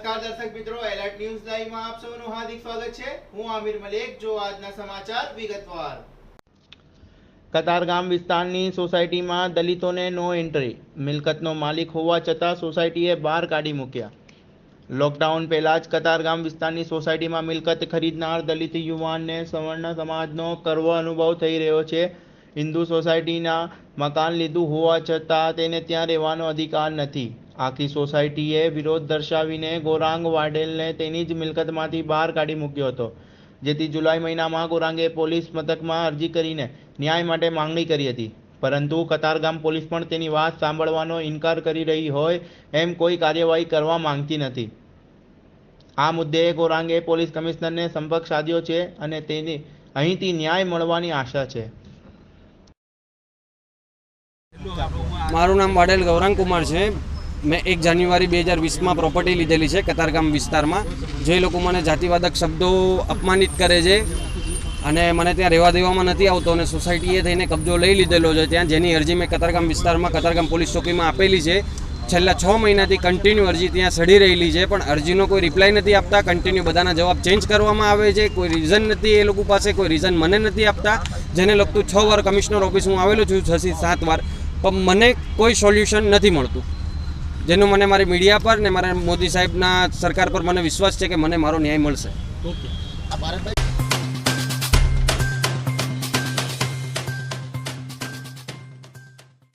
નમસ્કાર દર્શક મિત્રો, એલર્ટ ન્યૂઝ લાઈવમાં આપ સૌનું હાર્દિક સ્વાગત છે. હું આમિર મલેક, જો આજના સમાચાર વિગતવાર. કતારગામ વિસ્તારની સોસાયટીમાં દલિતોને નો એન્ટ્રી. મિલકતનો માલિક હોવા છતાં સોસાયટીએ બહાર કાઢી મૂક્યા. લોકડાઉન પહેલા જ કતારગામ વિસ્તારની સોસાયટીમાં મિલકત ખરીદનાર દલિત યુવાનને સવર્ણ સમાજનો કરવો અનુભવ થઈ રહ્યો છે. હિન્દુ સોસાયટીના મકાન લીધું હોવા છતાં તેને ત્યાં રહેવાનો અધિકાર નથી. આખી સોસાયટીએ વિરોધ દર્શાવીને ગોરાંગ વાડેલને તેની જ મિલકતમાંથી બહાર કાઢી મૂક્યો હતો, જેથી જુલાઈ મહિનામાં ગોરાંગે પોલીસ મથકમાં અરજી કરીને ન્યાય માટે માંગણી કરી હતી. પરંતુ કતારગામ પોલીસ પણ તેની વાત સાંભળવાનો ઇનકાર કરી રહી હોય એમ કોઈ કાર્યવાહી કરવા માંગતી નથી. આ મુદ્દે ગોરાંગે પોલીસ કમિશનરને સંપર્ક સાધ્યો છે અને તેની અહીંથી ન્યાય મળવાની આશા છે. મારું નામ વાડેલ ગૌરાંગ કુમાર છે. મેં એક જાન્યુઆરી બે હજાર વીસમાં પ્રોપર્ટી લીધેલી છે, કતારગામ વિસ્તારમાં. જે લોકો મને જાતિવાદક શબ્દો અપમાનિત કરે છે અને મને ત્યાં રહેવા દેવામાં નથી આવતો અને સોસાયટીએ થઈને કબજો લઈ લીધેલો છે ત્યાં, જેની અરજી મેં કતારગામ વિસ્તારમાં, કતારગામ પોલીસ ચોકીમાં આપેલી છે. છેલ્લા છ મહિનાથી કન્ટિન્યુ અરજી ત્યાં સડી રહેલી છે, પણ અરજીનો કોઈ રિપ્લાય નથી આપતા કન્ટિન્યુ બધાના જવાબ ચેન્જ કરવામાં આવે છે, કોઈ રીઝન નથી એ લોકો પાસે, કોઈ રીઝન મને નથી આપતા. જેને લગતું છ વાર કમિશનર ઓફિસ હું આવેલો છું છથી સાત વાર, પણ મને કોઈ સોલ્યુશન નથી મળતું. જેનું મને મારી મીડિયા પર ને મારા મોદી સાહેબના સરકાર પર મને વિશ્વાસ છે કે મને મારો ન્યાય મળશે.